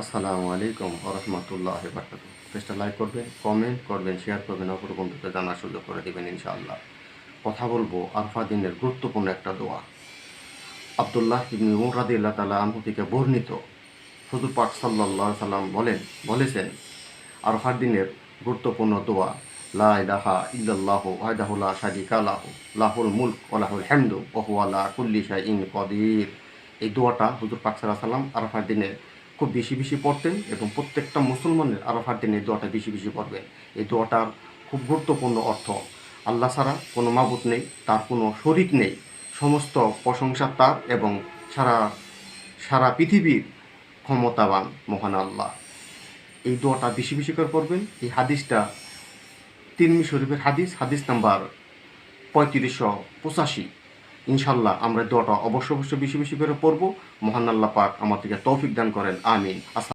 আসসালামু আলাইকুম রহমতুল্লাহ বারকাত পেজটা লাইক করবেন, কমেন্ট করবেন, শেয়ার করবেন, অপর বন্ধুকে জানার সুযোগ করে দেবেন ইনশাআল্লাহ। কথা বলব আরফা দিনের গুরুত্বপূর্ণ একটা দোয়া। আবদুল্লাহ ইবনি উমর রাদিল্লাহ তালা আনহু থেকে বর্ণিত হুজুর পাক সাল্লাহ সাল্লাম বলেন, বলেছেন আরফার দিনের গুরুত্বপূর্ণ দোয়া, লা ইলাহা ইল্লাল্লাহ ওয়াহদাহু লা শারীকা লাহু, লাহুল মুলক ওয়া লাহুল হামদু, ওয়া হুয়া আলা কুল্লি শাইইন কদির। এই দোয়াটা হুজুর পাক আলাইহি সাল্লাম আরাফার দিনে খুব বেশি বেশি পড়তেন এবং প্রত্যেকটা মুসলমানের আরাফার দিনে এই দোয়াটা বেশি বেশি পড়বেন। এই দোয়াটার খুব গুরুত্বপূর্ণ অর্থ, আল্লাহ ছাড়া কোনো মাবুত নেই, তার কোনো শরিক নেই। সমস্ত প্রশংসা তার এবং সারা সারা পৃথিবীর ক্ষমতাবান মহান আল্লাহ। এই দোয়াটা বেশি বেশি করে পড়বেন। এই হাদিসটা তিরমি শরীফের হাদিস হাদিস নাম্বার পঁয়ত্রিশশো পঁচাশি। ইনশাল্লাহ আমরা দোয়াটা অবশ্য অবশ্য বেশি বেশি করে পড়ব। মহান আল্লাহ পাক আমাদেরকে তৌফিক দান করেন। আমিন।